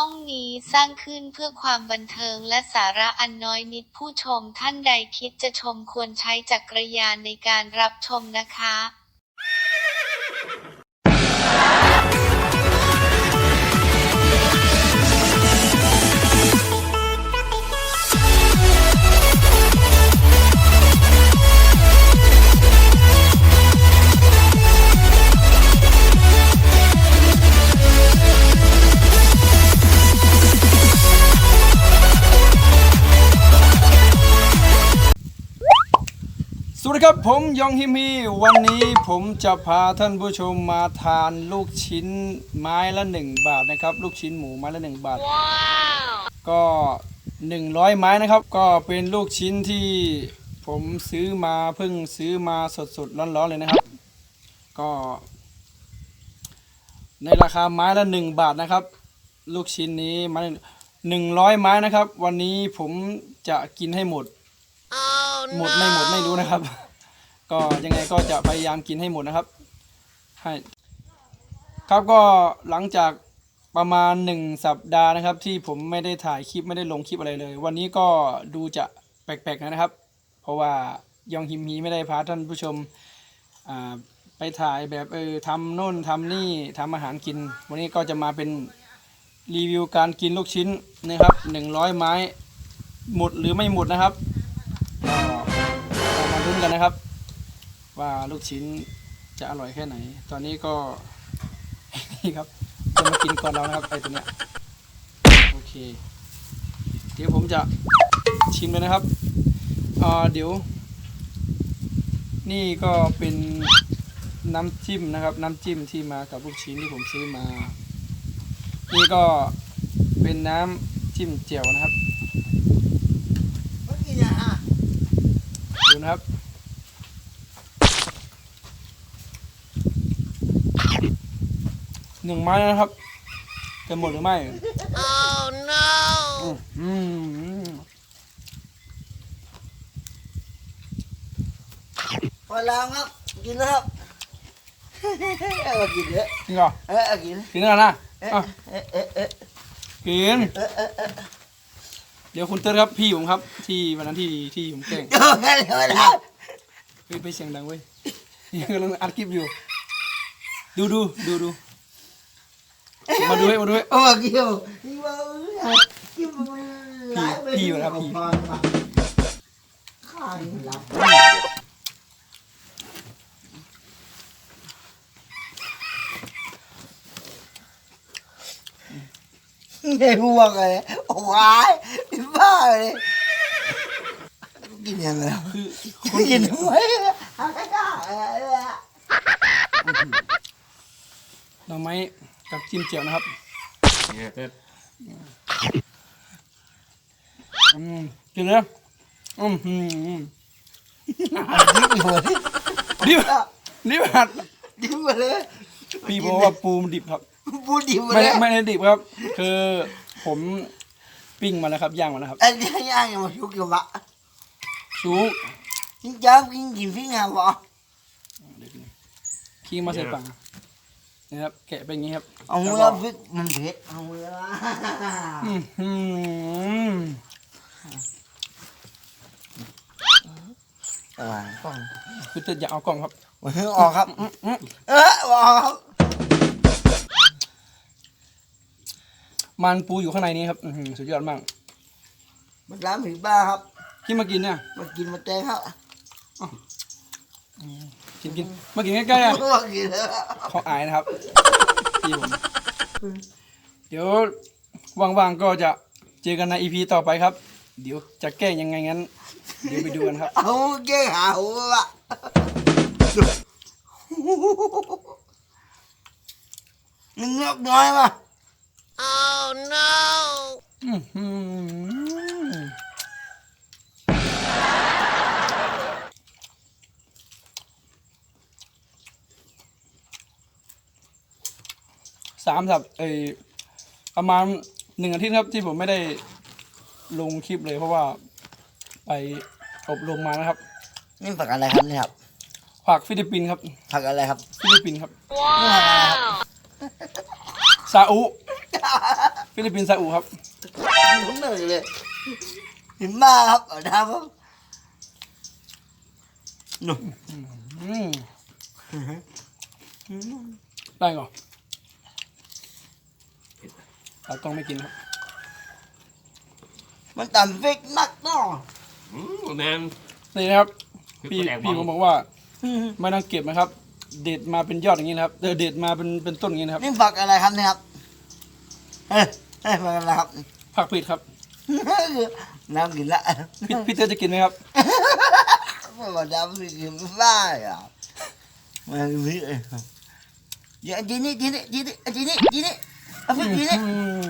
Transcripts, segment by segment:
ช่องนี้สร้างขึ้นเพื่อความบันเทิงและสาระอันน้อยนิดผู้ชมท่านใดคิดจะชมควรใช้จักรยานในการรับชมนะคะ สวัสดีครับผมยองฮิมฮีวันนี้ผมจะพาท่านผู้ชมมาทานลูกชิ้นไม้ละหนึ่งบาทนะครับ ลูกชิ้นหมูไม้ละหนึ่งบาท ก็หนึ่งร้อยไม้นะครับ ก็เป็นลูกชิ้นที่ผมซื้อมาเพิ่งซื้อมาสดๆร้อนๆเลยนะครับ ก็ ในราคาไม้ละหนึ่งบาทนะครับ ลูกชิ้นนี้ไมาหนึ่งร้อยไม้นะครับ วันนี้ผมจะกินให้หมด หมดไม่หมดไม่รู้นะครับ ก็ยังไงก็จะพยายามกินให้หมดนะครับให้ครับก็หลังจากประมาณหนึ่งสัปดาห์นะครับ ที่ผมไม่ได้ถ่ายคลิปไม่ได้ลงคลิปอะไรเลย วันนี้ก็ดูจะแปลกๆนะครับ เพราะว่ายองฮิมฮีไม่ได้พาท่านผู้ชมอ่าไปถ่ายแบบเออทำโน่นทำนี่ทำอาหารกิน วันนี้ก็จะมาเป็นรีวิวการกินลูกชิ้นนะครับหนึ่งร้อยไม้หมดหรือไม่หมดนะครับ ลุ้นกันนะครับ ว่าลูกชิ้นจะอร่อยแค่ไหน ตอนนี้ก็นี่ครับจะมากินก่อนเรานะครับไอ้ตัวเนี้ยโอเค เดี๋ยวผมจะชิมเลยนะครับอ่าเดี๋ยว นี่ก็เป็นน้ำจิ้มนะครับ น้ำจิ้มที่มากับลูกชิ้นที่ผมซื้อมา นี่ก็เป็นน้ำจิ้มเจียวนะครับดูนะครับ หนึ่งไม้นะครับจะหมดหรือไม่ Oh no อืมพอแล้วครับ กินนะครับเอากินเยอะจริงเหรอเออเอากินกินแล้วนะเอ๊ะอะเอ๊ะเอ๊ะเอ๊ะกินเอ๊ะเอ๊ะเอ๊ะเดี๋ยวคุณเติ้ลครับพี่ผมครับ ที่วันนั้นที่ที่ผมแกล้งเดี๋ยวกันเดี๋ยวนะเฮ้ยไปเสียงดังเว้ยนี่กำลังอัดคลิปอยู่ ดูดูดูดู มาดูให้มาดูให้ โอ้กินนี่ว่ากินมันหลายไปพี่พี่นะครับพี่ ข้างหลับไอ้พวกอะไรโอ้ยไอ้บ้าเลยกินยังไงคือกินทำไมหาไม่ได้ หน่อไม้ กับจิ้มเจียวนะครับอืมกินเลยอืมอืมอืมดิบดิบเลยดิบหัดดิบมาเลยพี่บอกว่าปูมันดิบครับพูดดิบมาไม่เลได้ยไม่ได้ดิบครับ คือผมปิ้งมาแล้วครับย่างมาแล้วครับอันนี้ย่างยังมาชุกอยู่วะซุกนี่จ้ากินกินฟิ้งหาวะขี้มาใส่ปาก นะครับแกะเป็นอย่างนี้ครับเอาแล้วแล้ก็วฟิ้งมันเผ็ดเอาแล้วอืมอืมอ่าต้องคือจะอย่าเอากล่องครับมันออกครับเออออกครับมันปูอยู่ข้างในนี้ครับอื้อหือสุดยอดมาก มันร้านผีบ้าครับ ที่มากินเนี่ยมากินมาแตงครับ กินกินมากินใกล้ๆอะมากินแล้วเขาอายนะครับพี่ผมเดี๋ยวว่างๆก็จะเจอกันในอีพีต่อไปครับ เดี๋ยวจะแกล้งยังไงงั้น เดี๋ยวไปดูกันครับ เอาแก้หาวะมันงอกน้อยป่ะ Oh no อื้อหือ สามสัปเอยประมาณหนึ่งอาทิตย์ครับที่ผมไม่ได้ลงคลิปเลยเพราะว่าไปอบรมมานะครับ นี่ผักอะไรครับเนี่ยครับผักฟิลิปปินส์ครับผักอะไรครับฟิลิปปินส์ครับ Wow ซาอุเฟิลิปปินส์ซาอุครับผมเหนื่อยเลยหิมบ้าครับเอาดาวครับนุ่มอืมได้ก่อน เราต้องไม่กินครับ มันต่ำฟิกนักต่ออืมแมน นี่นะครับ พี่คือแปลกพี่มากผมบอกว่าไม่ต้องเก็บนะครับ เด็ดมาเป็นยอดอย่างนี้นะครับเออเด็ดมาเป็นเป็นต้นอย่างนี้นะครับ นี่ฝักอะไรครับเนี่ยครับเฮ้ยเฮ้ยฝักอะไรครับผักผิดครับ น้ำกินละพี่พี่เต้จะกินไหมครับไม่บอกน้ำกินไม่ได้อะมันมีเองอย่าจีนี่จีนี่จีนี่จีนี่จีนี่ เอาไปจีนี่อืม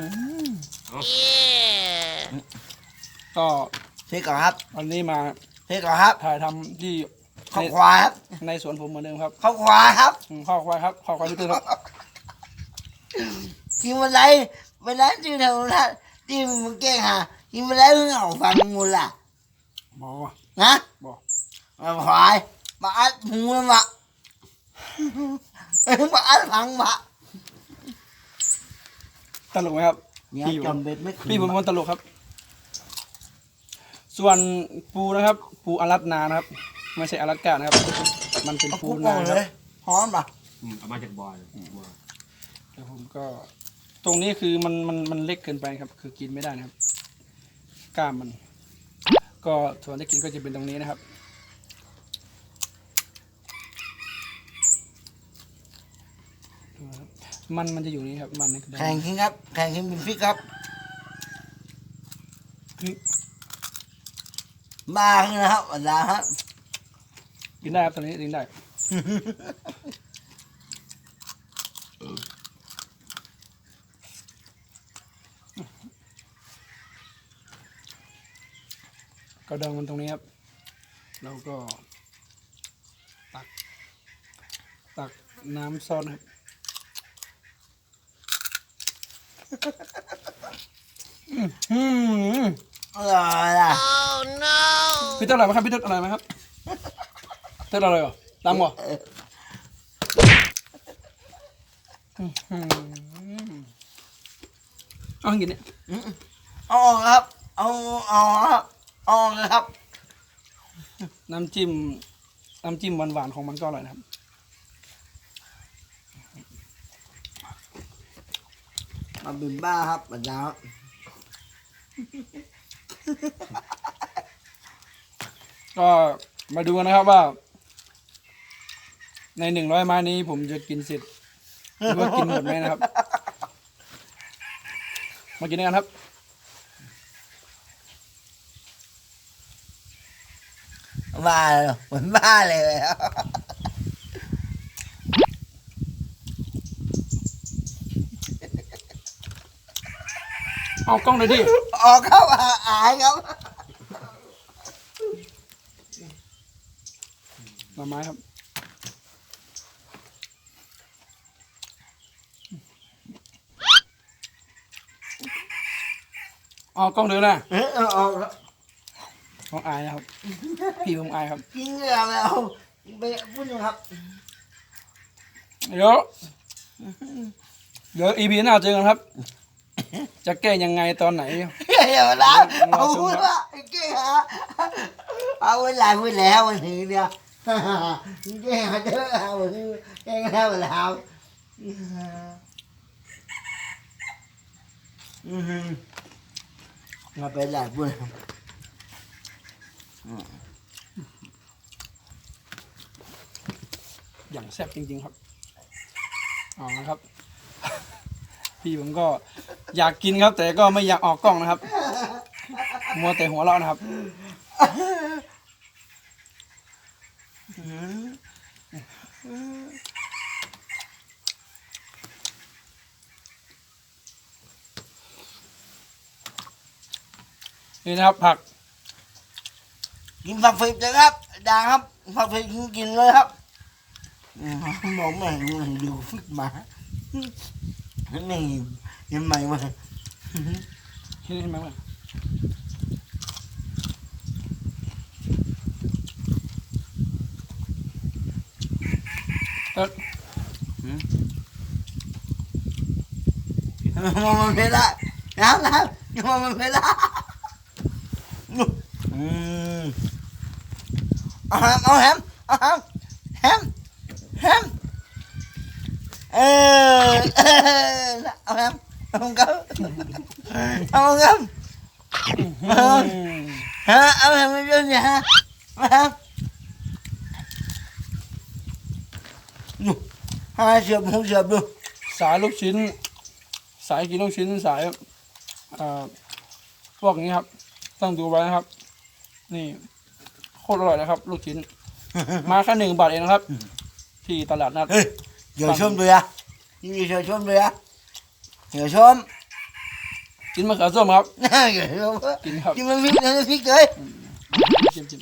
ก็เฮ้ยก่อนครับวันนี้มาเฮ้ยก่อนครับถ่ายทำที่ข้าในวควายครับในสวนผมเหมือนเดิมครับข้าวควายครับอืมข้าวควายครับข้าวควายพี่เต้ครับกินวันไรวันนั้นที่ทำนั้นที่มึงแกล้งหากินวันไรมึงเอาฟังมูลล่ะบอนะบอกมาควายมาอัดหูมันมามาอัดพังมา ตลกไหมครับ เนี่ยพี่ผมจำเป็นไม่คืนพี่ผมเป็นคนตลกครับ ส่วนปูนะครับ ปูอลัสนานะครับ ไม่ใช่อลัสกานะครับ มันเป็นเอาปูปุ๊บนาเลครับยพร้อมป่ะอืมเอามาจากบอยบัวแล้วผมก็ ตรงนี้คือมันมันมันเล็กเกินไปครับ คือกินไม่ได้นะครับ กล้ามมัน ก็ส่วนที่กินก็จะเป็นตรงนี้นะครับ มันมันจะอยู่นี่ครับมันนี่คือแข่งขึ้นครับ แข่งขึ้นเป็นฟิกครับมาขึ้นนะครับวันดาครับกินได้ครับตอนนี้กินได้ก็ดองมันตรงนี้ครับ แล้วก็ตัก ตักน้ำซอสนะครับ อืมอร่อยล่ะพี่เต้อร่อยไหมครับพี่เต้ออร่อยไหมครับเต้ออร่อยเหรอตามเหรออื้อหือเอาให้กินเนี่ยเอาออกครับ เอาเอาครับเอาออกเลยครับ น้ำจิ้มน้ำจิ้มหวานๆของมันก็อร่อยนะครับ มาเป็นบ้าครับวันดาครับก็มาดูกันนะครับว่า ในหนึ่งร้อยไม้นี้ผมจะกินเสร็จหรือว่ากินหมดไหมนะครับ มากินด้วยกันครับบ้าเลยเหมือนบ้าเลย ครับเอากล้องเลยดิ ออกครับอายครับหน่อไม้ครับเอากล้องเดินนะเออเอาออกครับของอายนะครับ พี่ผมอายครับกินเหงื่อแล้วไปพูดหนึ่งครับ เดี๋ยว เดี๋ยวอีพีหน้าเจอกันครับ จะแก้ยังไงตอนไหนเดี๋ยวะเอาพูดว่าไอ้เก้ฮะเอาเวลาพูดแล้ววันนี้เนี่ยเก้เด้อเอาวันนี้เก้แล้วแล้วอือฮึมาเป็นหลายพูดอย่างแซ่บจริงๆครับ เอานะครับ พี่ผมก็อยากกินครับ แต่ก็ไม่อยากออกกล้องนะครับ มัวแต่หัวเราะนะครับ นี่นะครับ ผัก กินผักฝีเลยครับดาครับผักฝีกินกินเลยครับอืมองไม่เห็นดูฟิกมาไม่ยังไงวะเห็นไหมว nên mày nên mày mà Ini yang main mana? Ini yang main mana? Tak. Hmm. Mama bela. Ya lah. Mama bela. Hmm. Aham, aham, aham. เออเออเอาแฮมเอาครับเอาครับฮะเอาแฮมไม่เป็นเนี่ยฮะเอาแฮมนู่นให้เสียบหูเสียบดูสายลูกชิ้น สายกินลูกชิ้นสายเอ่อพวกนี้ครับ ต้องดูไว้นะครับ นี่โคตรอร่อยนะครับ ลูกชิ้น มาแค่หนึ่งบาทเองนะครับ ที่ตลาดนัด เฮ้ยเดี๋ยวชมด้วยอะนี่เดี๋ยวชมด้วยอะเดี๋ยวชมกินมะเขือส้มครับน่าเดี๋ยวชมกินครับกินมันพริกนะพริกเลยจิ้มจิ้ม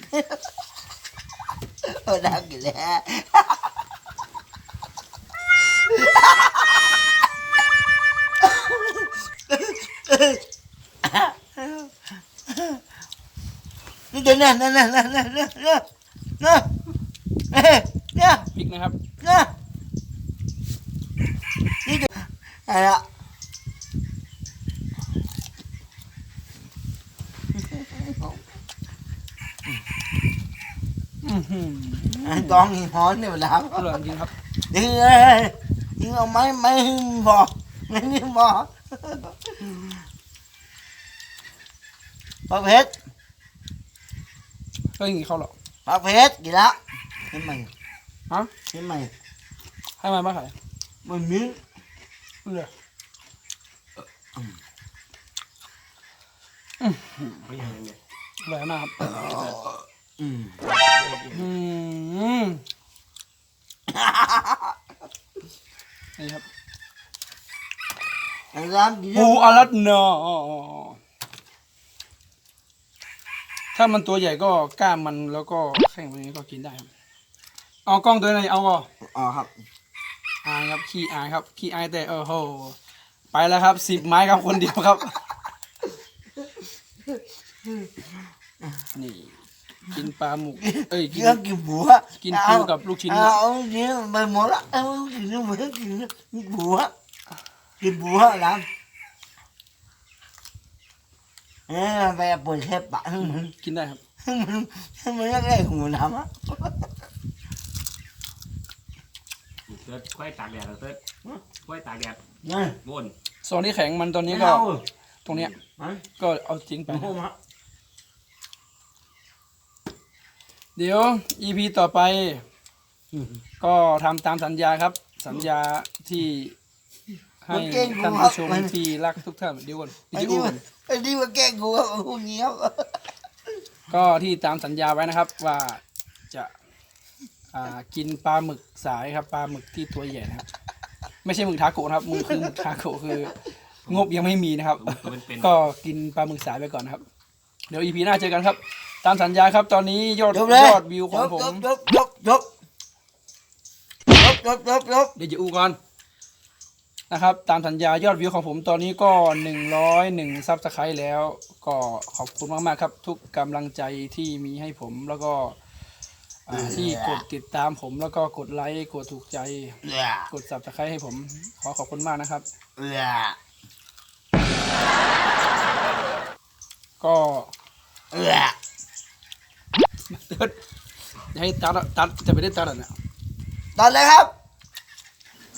โอ้ดังกันแล้วนี่เดี๋ยวนั่นนั่นนั่นนั่นนั่นนั่นนั่นนั่นเฮ้ยเนี่ยพริกนะครับเนี่ยนี่เดี๋ยว อะไรอะอื้อหือตองหินหอนเนี่ยมันดังอร่อยจริงครับดึงเลยดึงเอาไม้ไม้พอไม่นี่พอปลาเพชรก็อย่างนี้เขาหรอกปลาเพชรกี่ละเห็นไหมฮะเห็นไหมให้มาบ้าขายมันมี เลยไม่ยังไงอร่อยมากครับอืมอืมนี่ครับร้านดีปูอารัตนาถ้ามันตัวใหญ่ก็กล้ามมันแล้วก็แข้งมันนี้ก็กินได้ครับเอากล้องตัวไหนเอาก็อ๋อครับอายครับขี้อายครับขี้อายแต่โอ้โหไปแล้วครับสิบไม้ครับคนเดียวครับนี่กินปลาหมึกเอ้ยกินกินบัวกินปูกับลูกชิ้น à, ông kia mày muốn á em không kịp nữa mới kịp búa kịp búa lắm Ê, về buổi xe bạn กินได้ครับ มันมันก็ได้หูน้ำอะ เติร์ดค่อยตากแดดเติร์ดค่อยตากแดดนี่บนส่วนที่แข็งมันตอนนี้ก็ เอาตรงเนี้ยมันก็เอาทิ้งไปโอ้โหมาเดี๋ยว EP ต่อไป ก็ทำตามสัญญาครับ สัญญาที่ให้ท่านผู้ชมที่รักทุกท่านเดี๋ยวก่อนไอ้เดี๋ยวนี่ก่มัอนนไอ้นี่มันแกล้งกูครับพวกนี้ครับ ก็ที่ตามสัญญาไว้นะครับ ว่าจะ อ่ากินปลาหมึกสายครับปลาหมึกที่ตัวใหญ่นะครับ ไม่ใช่หมึกทาโกะนะครับมึงคือหมึกทาโกะคือ งบยังไม่มีนะครับ ตัวเป็นเป็นก็กินปลาหมึกสายไปก่อนนะครับ เดี๋ยว EP หน้าเจอกันครับ ตามสัญญาครับ ตอนนี้ยอดจบเลยยอดวิวของผมจบจบจบจบจบจบจบเดี๋ยวจะอูก่อนนะครับ ตามสัญญายอดวิวของผมตอนนี้ก็หนึ่งร้อยหนึ่งซับสไครต์แล้ว ก็ขอบคุณมากๆครับ ทุกกำลังใจที่มีให้ผมแล้วก็ อ่าที่กดติดตามผมแล้วก็กดไลค์กดถูกใจเอือกดซับสไครต์ให้ผม ขอขอบคุณมากนะครับเอือกก็เอือกเติร์ดอย่าให้ตัดอะตัดจะไปได้ตัดอะเนี่ยตอนเลยครับ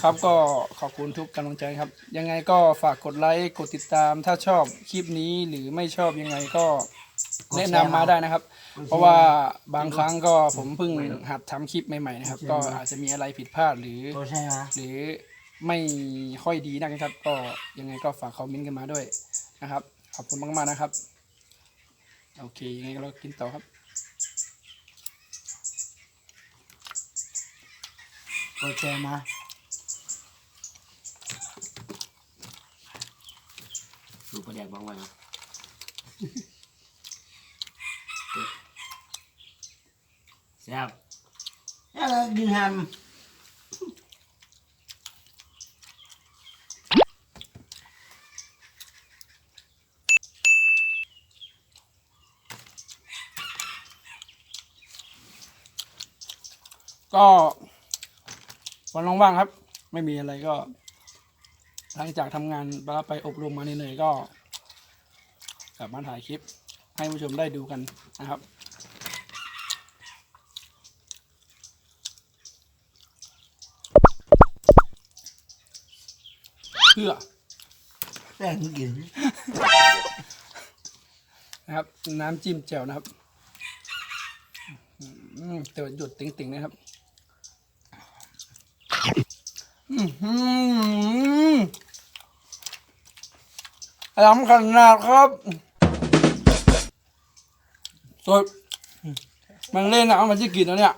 ครับก็ขอบคุณทุกกำลังใจครับ ยังไงก็ฝากกดไลค์กดติดตามถ้าชอบคลิปนี้หรือไม่ชอบยังไงก็แนะนำมาได้นะครับ เพราะว่าบางครั้งก็ผมเพิ่งหัดทำคลิปใหม่ๆนะครับ ก็อาจจะมีอะไรผิดพลาดหรือ ตัวใช่ไหมหรือไม่ค่อยดีนักนะครับ ก็ยังไงก็ฝากคอมเมนต์กันมาด้วยนะครับ ขอบคุณมากๆนะครับ โอเค ยังไงก็เรากินต่อครับ ตัวใช่ไหมสูบประแดกบางวันนะ แซ่บแล้วกินแฮมก็วันว่างๆครับ ไม่มีอะไรก็ หลังจากทำงานไปอบรมมาเหนื่อยๆก็ กลับมาถ่ายคลิปให้ผู้ชมได้ดูกันนะครับ เพื่อแม่งกินนะครับ น้ำจิ้มแจ่วนะครับอืมแต่ว่าหยดติ่งๆนะครับอือหือล้ำขนาดครับสดมันเล่นนะเอามาที่กินแล้วเนี่ย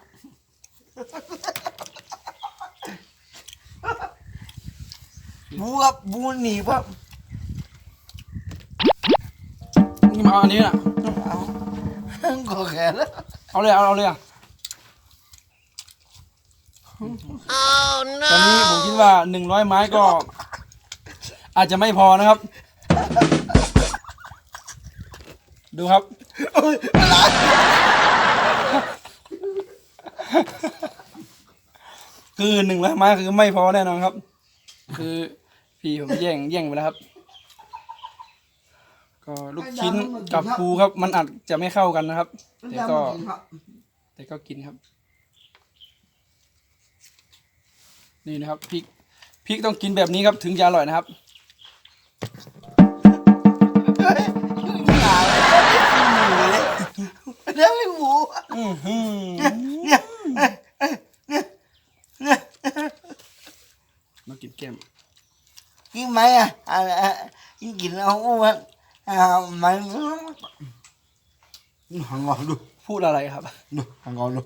บูครับบูหนีครับนี่มาเอาอันนี้นะเอาก็แค่แล้วเอาเลยเอาเอาเลยอะ ตอนนี้ผมคิดว่าหนึ่งร้อยไม้ก็ อาจจะไม่พอนะครับ ดูครับโอ้ยอะไรคือหนึ่งร้อยไม้คือไม่พอแน่นอนครับ คือ พี่ผมแย่งแย่งไปแล้วครับ ก็ลูกชิ้นกับปูครับ มันอาจจะไม่เข้ากันนะครับ แต่ก็ แต่ก็กินครับ นี่นะครับพริกพริกต้องกินแบบนี้ครับถึงจะอร่อยนะครับเฮ้ยหนาเลยเรื่องไม่หมูอื้อหือเนี่ยเนี่ยเนี่ยมากินแก้ม กินไหมอะอ่ากินกินเอาอ้วนอ่ามันหังงอดูพูดอะไรครับดูหังงอดู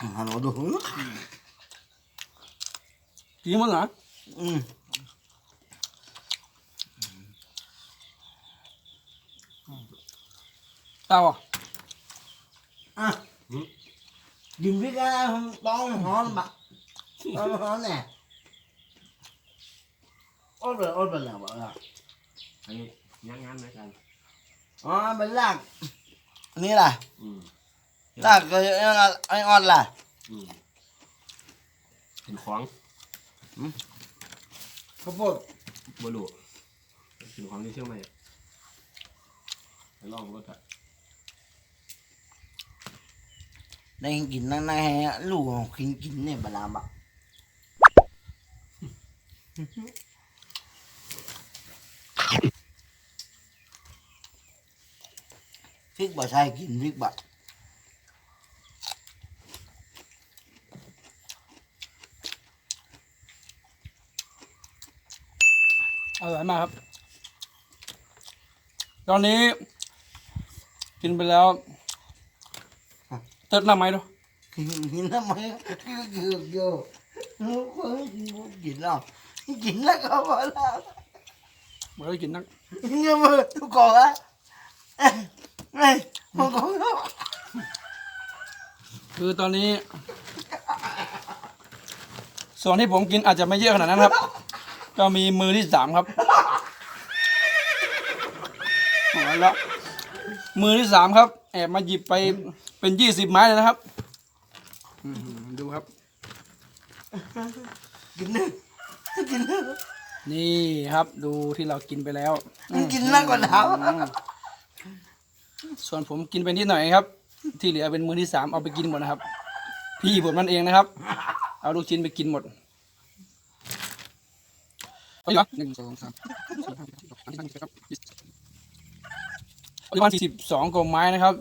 หังงอดูกินหมดเหรออืมเต้าอะอะกินพริกอะไรต้ องหอมบะต้องหอมแน่โอ้ยโอ้ยเป็นแล้วบ่ล่ะอันนี้ย่างงานไหมกันอ๋อเป็นลากนี่ล่ะอืมลากก็ไอ้อ่อนล่ะ อืมเป็นของข้าวโพดบัวลูเป็นของที่เชื่อไหมไปลองรถอะในกินนั่งในลูกของกินกินเนี่ยบลาบะ พริกบ่ใช่กินพริกบ่อร่อยมากครับ ตอนนี้ กินไปแล้วเติร์ดหน้าไหมดูกินทำไมก็เกือบอยู่ลูกคนกินแล้วกินแล้วก็พอแล้วไม่ได้กินนักเงี้ยมือทุกคนอะ เฮ้ยมันก็คือตอนนี้ ส่วนที่ผมกินอาจจะไม่เยอะขนาดนั้นครับ ก็มีมือที่สามครับเอาละมือที่สามครับ แอบมาหยิบไปเป็นยี่สิบไม้เลยนะครับอื้อหือดูครับ กินเนี่ยกินเนี่ยนี่ครับ ดูที่เรากินไปแล้ว มันกินมากกว่าน้อืม ส่วนผมกินไปนิดหน่อยครับ ที่เหลือเป็นมือที่สามเอาไปกินหมดนะครับ พี่ผมมันเองนะครับ เอาลูกชิ้นไปกินหมดไปเหรอหนึ่งสองสามสี่ห้าหกเจ็ดแปดเก้าสิบสิบเอ็ดสิบประมาณสี่สิบสองกลมไม้นะครับ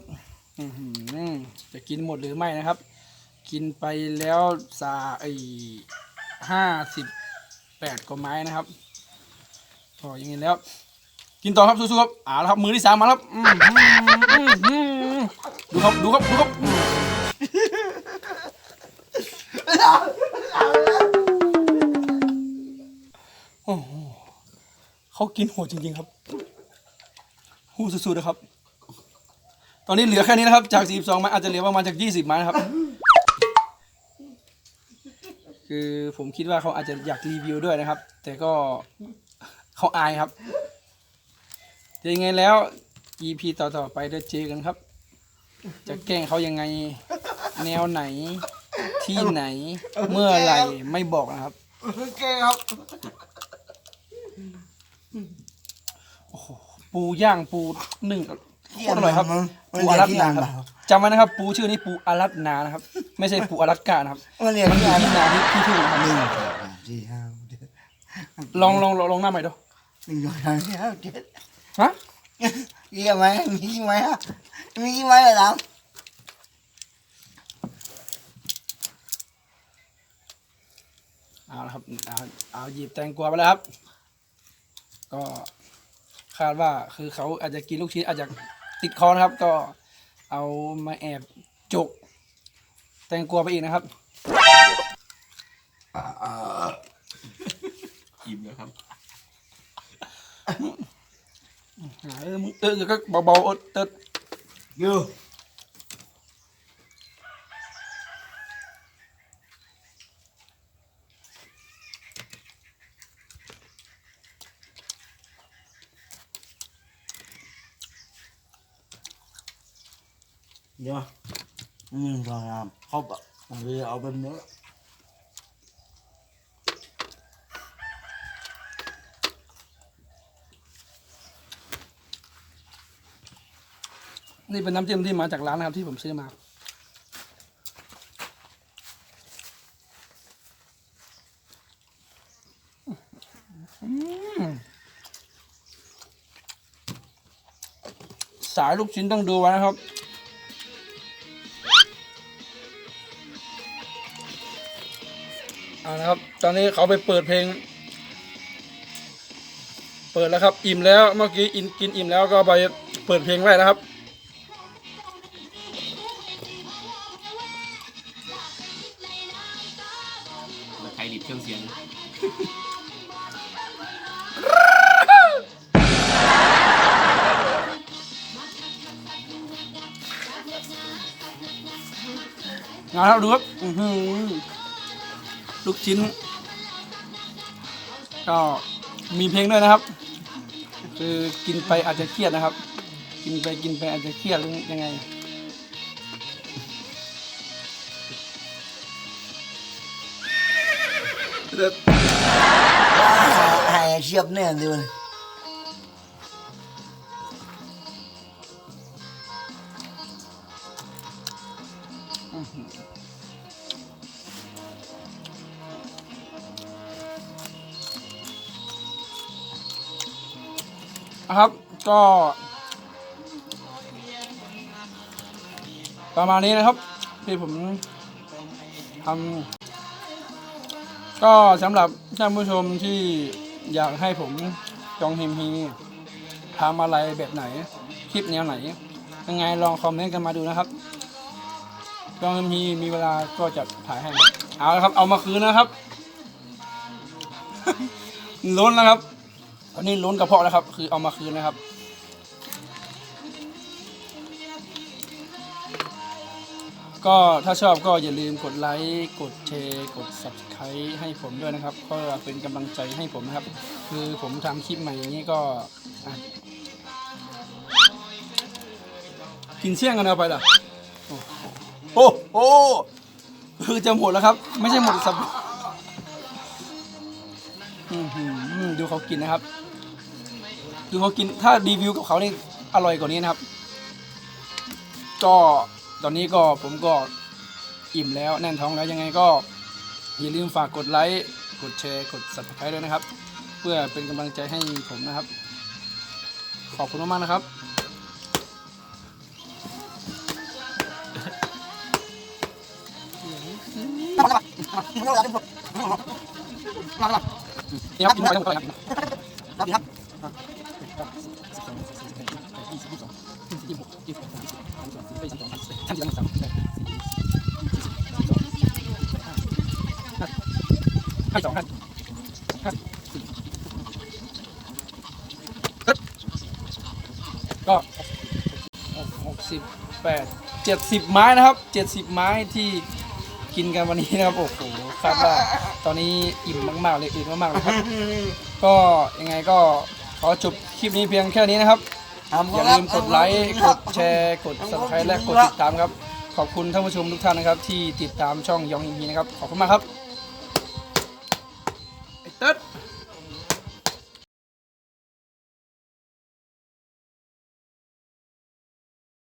จะกินหมดหรือไม่นะครับ กินไปแล้วสาไอห้าสิบแปดกลมไม้นะครับพออย่างนี้แล้ว กินต่อครับสู้ๆครับอ่าแล้วครับมือที่สามมาแล้วครับอื้อหืออื้อหือดูครับดูครับดูครับอื้อโอ้โหเขากินโหดจริงๆครับหูสุดๆนะครับ ตอนนี้เหลือแค่นี้นะครับ จาก 42ไม้อาจจะเหลือประมาณจาก 20ไม้นะครับ คือผมคิดว่าเขาอาจจะอยากรีวิวด้วยนะครับ แต่ก็เขาอายครับ ยังไงแล้ว EP ต่อๆไปเดี๋ยวเจอกันครับ จะแกล้งเขายังไง แนวไหน ที่ไหน เมื่อไหร่ไม่บอกนะครับำโอเคครับโอ้โหปูย่างปูนึ่งโคตรอร่อยครับมันปูอารัตที่นาอ่านคเปรับล่าจำไว้นะครับ ปูชื่อนี้ปูอารัตนานะครับ ไม่ใช่ปูอารัตกานะครับมันเรียนมันอที่ยู่อ่านที่นาที่ที่ถูกนะครับหนึ่งสองสามสี่ห้าหกเจ็ดลองลองลองลองหน้าใหม่ดูหนึ่งสองสามสี่ห้าหกเจ็ด ฮะมีกี่ไหมมีกี่ไหมอะมีกี่ไหมเหรอเอาละครับเอาเอาหยิบแตงกวาไปแล้วครับ ก็คาดว่าคือเขาอาจจะกินลูกชิ้นอาจจะติดคอนะครับ ก็เอามาแอบจก แตงกวาไปอีกนะครับ อิ่มแล้วครับ เออมึงเออก็เบาๆเอดเติด อยู่ เดี๋ยวห นี่เป็นน้ำจิ้มที่มาจากร้านนะครับที่ผมซื้อมา สายลูกชิ้นต้องดูไว้นะครับ เอานะครับ ตอนนี้เขาไปเปิดเพลง เปิดแล้วครับ อิ่มแล้ว เมื่อกี้อินกินอิ่มแล้วก็ไปเปิดเพลงไว้แล้วครับ งนะครับดูครับอื้อหือลูกชิ้น ก็มีเพลงด้วยนะครับ คือกินไปอาจจะเครียดนะครับ กินไปกินไปอาจจะเครียดหรือยังไงเร็ หายเชียบเนี่ยดูเลยนครับก็ ประมาณนี้นะครับ ที่ผมทำ ก็สำหรับท่านผู้ชมที่อยากให้ผมจองฮิมฮีทำอะไรแบบไหน คลิปแนวไหน ยังไงลองคอมเมนต์กันมาดูนะครับจองฮิมฮีมีเวลาก็จะถ่ายให้ เอาละครับ เอามาคืนนะครับ ล้นแล้วครับตอนนี้ล้นกระเพาะแล้วครับ คือเอามาคืนนะครับ ก็ถ้าชอบก็อย่าลืมกดไลค์กดแชร์กด subscribe ให้ผมด้วยนะครับเพื่อเป็นกำลังใจให้ผมนะครับ คือผมทำคลิปใหม่อย่างนี้ก็อะกินเชี่ยงกันเอาไปเหรอโอ้โหคือจะหมดแล้วครับ ไม่ใช่หมดสับอื้อหือดูเขากินนะครับ ดูเขากินถ้ารีวิวกับเขานี่อร่อยกว่านี้นะครับ ก็ ตอนนี้ก็ผมก็อิ่มแล้วแน่นท้องแล้วยังไงก็อย่าลืมฝากกดไลค์ กดแชร์ กด subscribe ด้วยนะครับ เพื่อเป็นกำลังใจให้ผมนะครับ ขอบคุณมากๆนะครับนี่ครับ กินไปทั้งหมดเลยครับให้สองท่านก็หกสิบแปดเจ็ดสิบไม้นะครับเจ็ดสิบไม้ที่กินกันวันนี้นะครับโอ้โหคาดว่าตอนนี้อิ่มมากๆเลยอิ่มมากๆเลยครับ ก็ยังไงก็ขอจบคลิปนี้เพียงแค่นี้นะครับ อย่าลืมกดไลค์กดแชร์กดซับสไครต์และกดติดตามครับ ขอบคุณท่านผู้ชมทุกท่านนะครับ ที่ติดตามช่องยองอินพีนะครับ ขอบคุณมากครับไอ้เต๊ด